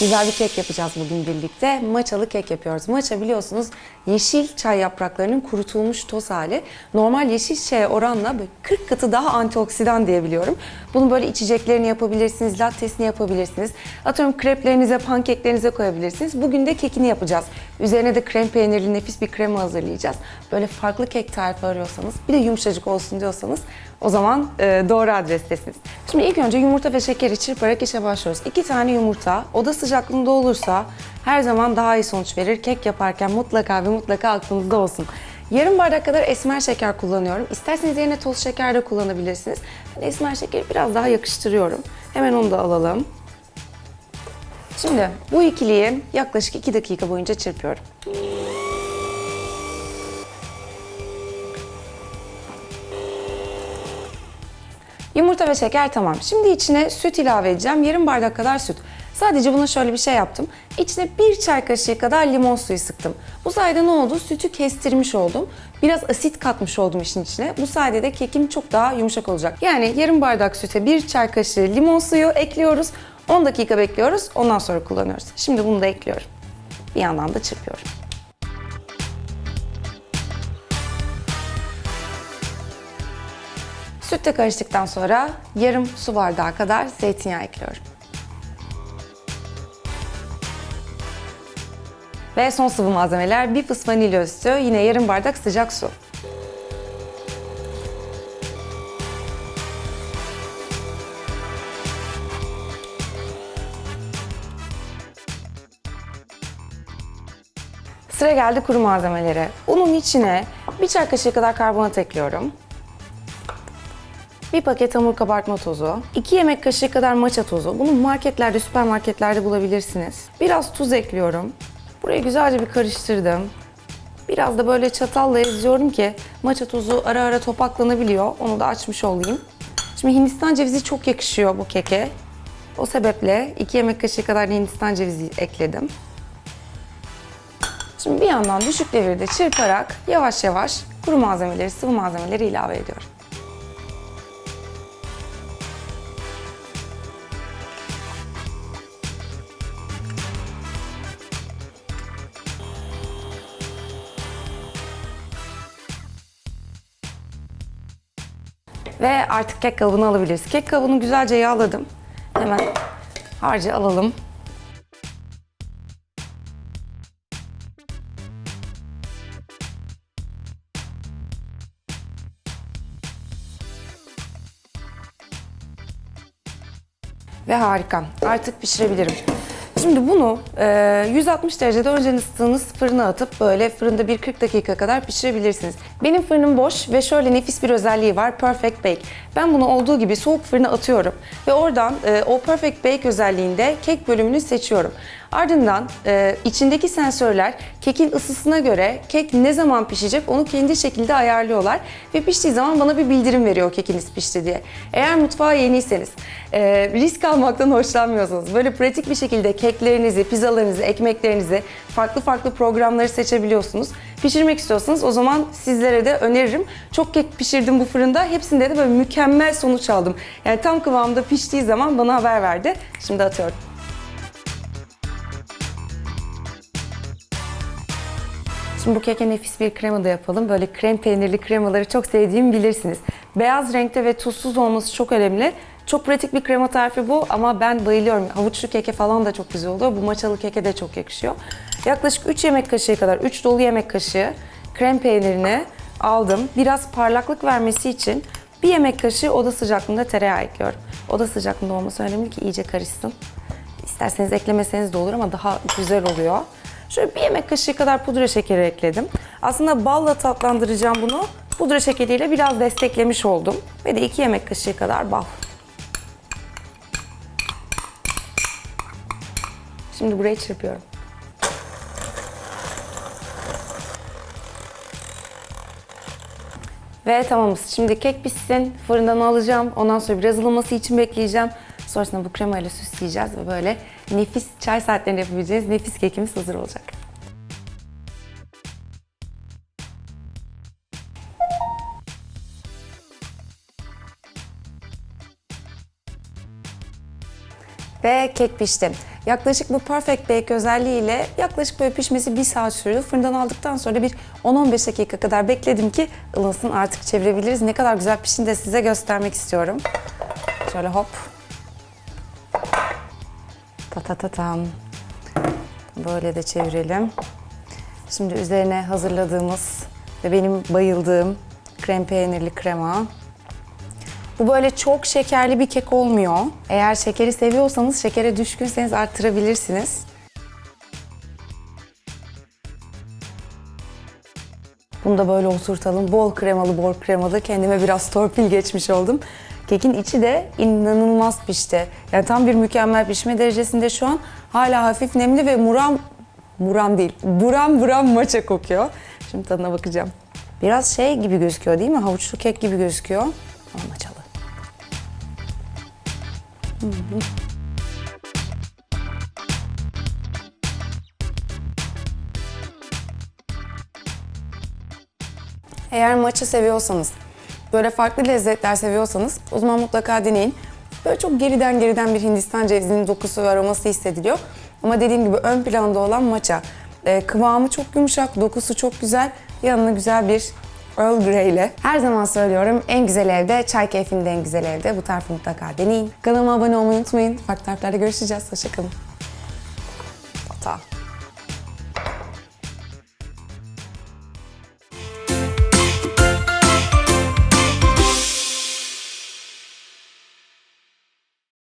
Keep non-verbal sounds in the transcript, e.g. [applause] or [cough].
Güzel bir kek yapacağız bugün birlikte. Maçalı kek yapıyoruz. Maça biliyorsunuz yeşil çay yapraklarının kurutulmuş toz hali. Normal yeşil çaya oranla böyle 40 katı daha antioksidan diyebiliyorum. Bunu böyle içeceklerini yapabilirsiniz, lattesini yapabilirsiniz. Atıyorum kreplerinize, pankeklerinize koyabilirsiniz. Bugün de kekini yapacağız. Üzerine de krem peynirli nefis bir krema hazırlayacağız. Böyle farklı kek tarifi arıyorsanız, bir de yumuşacık olsun diyorsanız o zaman e, doğru adrestesiniz. Şimdi ilk önce yumurta ve şekeri çırparak işe başlıyoruz. İki tane yumurta oda sıcaklığında olursa her zaman daha iyi sonuç verir. Kek yaparken mutlaka ve mutlaka aklınızda olsun. Yarım bardak kadar esmer şeker kullanıyorum. İsterseniz yerine toz şeker de kullanabilirsiniz. Ben esmer şekeri biraz daha yakıştırıyorum. Hemen onu da alalım. Şimdi bu ikiliyi yaklaşık 2 dakika boyunca çırpıyorum. Yumurta ve şeker tamam. Şimdi içine süt ilave edeceğim. Yarım bardak kadar süt. Sadece buna şöyle bir şey yaptım. İçine bir çay kaşığı kadar limon suyu sıktım. Bu sayede ne oldu? Sütü kestirmiş oldum. Biraz asit katmış oldum işin içine. Bu sayede de kekim çok daha yumuşak olacak. Yani yarım bardak süte bir çay kaşığı limon suyu ekliyoruz. 10 dakika bekliyoruz. Ondan sonra kullanıyoruz. Şimdi bunu da ekliyorum. Bir yandan da çırpıyorum. Sütle karıştıktan sonra yarım su bardağı kadar zeytinyağı ekliyorum. Ve son sıvı malzemeler bir fıs vanilya özütü, yine yarım bardak sıcak su. Sıra geldi kuru malzemelere. Unun içine bir çay kaşığı kadar karbonat ekliyorum. Bir paket hamur kabartma tozu, 2 yemek kaşığı kadar matcha tozu. Bunu marketlerde, süpermarketlerde bulabilirsiniz. Biraz tuz ekliyorum. Burayı güzelce bir karıştırdım. Biraz da böyle çatalla eziyorum ki matcha tozu ara ara topaklanabiliyor. Onu da açmış olayım. Şimdi Hindistan cevizi çok yakışıyor bu keke. O sebeple 2 yemek kaşığı kadar da Hindistan cevizi ekledim. Şimdi bir yandan düşük devirde çırparak yavaş yavaş kuru malzemeleri, sıvı malzemeleri ilave ediyorum. Ve artık kek kalıbını alabiliriz. Kek kalıbını güzelce yağladım. Hemen harcı alalım. Ve harika. Artık pişirebilirim. Şimdi bunu e, 160 derecede önceden ısıttığınız fırına atıp böyle fırında bir 40 dakika kadar pişirebilirsiniz. Benim fırınım boş ve şöyle nefis bir özelliği var. Perfect Bake. Ben bunu olduğu gibi soğuk fırına atıyorum ve oradan e, o Perfect Bake özelliğinde kek bölümünü seçiyorum. Ardından e, içindeki sensörler kekin ısısına göre kek ne zaman pişecek onu kendi şekilde ayarlıyorlar ve piştiği zaman bana bir bildirim veriyor kekiniz pişti diye. Eğer mutfağa yeniyseniz, e, risk almaktan [laughs] hoşlanmıyorsanız, böyle pratik bir şekilde keklerinizi, pizzalarınızı, ekmeklerinizi, farklı farklı programları seçebiliyorsunuz. Pişirmek istiyorsanız o zaman sizlere de öneririm. Çok kek pişirdim bu fırında. Hepsinde de böyle mükemmel sonuç aldım. Yani tam kıvamda piştiği zaman bana haber verdi. Şimdi atıyorum. Şimdi bu keke nefis bir krema da yapalım. Böyle krem peynirli kremaları çok sevdiğimi bilirsiniz. Beyaz renkte ve tuzsuz olması çok önemli. Çok pratik bir krema tarifi bu ama ben bayılıyorum. Havuçlu keke falan da çok güzel oluyor. Bu maçalı keke de çok yakışıyor. Yaklaşık 3 yemek kaşığı kadar, 3 dolu yemek kaşığı krem peynirini aldım. Biraz parlaklık vermesi için bir yemek kaşığı oda sıcaklığında tereyağı ekliyorum. Oda sıcaklığında olması önemli ki iyice karışsın. İsterseniz eklemeseniz de olur ama daha güzel oluyor. Şöyle bir yemek kaşığı kadar pudra şekeri ekledim. Aslında balla tatlandıracağım bunu. Pudra şekeriyle biraz desteklemiş oldum. Ve de iki yemek kaşığı kadar bal. Şimdi burayı çırpıyorum. Ve tamamız. Şimdi kek pişsin. Fırından alacağım. Ondan sonra biraz ılıması için bekleyeceğim. Sonrasında bu kremayla süsleyeceğiz ve böyle nefis çay saatlerinde yapabileceğiniz nefis kekimiz hazır olacak. Ve kek pişti. Yaklaşık bu Perfect Bake özelliğiyle yaklaşık böyle pişmesi bir saat sürdü. Fırından aldıktan sonra bir 10-15 dakika kadar bekledim ki ılınsın artık çevirebiliriz. Ne kadar güzel piştiğini de size göstermek istiyorum. Şöyle hop. Ta ta ta tam. Böyle de çevirelim. Şimdi üzerine hazırladığımız ve benim bayıldığım krem peynirli krema. Bu böyle çok şekerli bir kek olmuyor. Eğer şekeri seviyorsanız, şekere düşkünseniz arttırabilirsiniz. Bunu da böyle oturtalım. Bol kremalı, bol kremalı. Kendime biraz torpil geçmiş oldum. Kekin içi de inanılmaz pişti. Yani tam bir mükemmel pişme derecesinde şu an. Hala hafif nemli ve muram, muram değil, buram buram maça kokuyor. Şimdi tadına bakacağım. Biraz şey gibi gözüküyor değil mi? Havuçlu kek gibi gözüküyor. Ama maçalı. Eğer maçı seviyorsanız, böyle farklı lezzetler seviyorsanız o zaman mutlaka deneyin. Böyle çok geriden geriden bir Hindistan cevizinin dokusu ve aroması hissediliyor. Ama dediğim gibi ön planda olan maça. Ee, kıvamı çok yumuşak, dokusu çok güzel. Yanına güzel bir Earl Grey ile. Her zaman söylüyorum en güzel evde, çay keyfinde en güzel evde. Bu tarifi mutlaka deneyin. Kanalıma abone olmayı unutmayın. Farklı tariflerde görüşeceğiz. Hoşçakalın. Hata.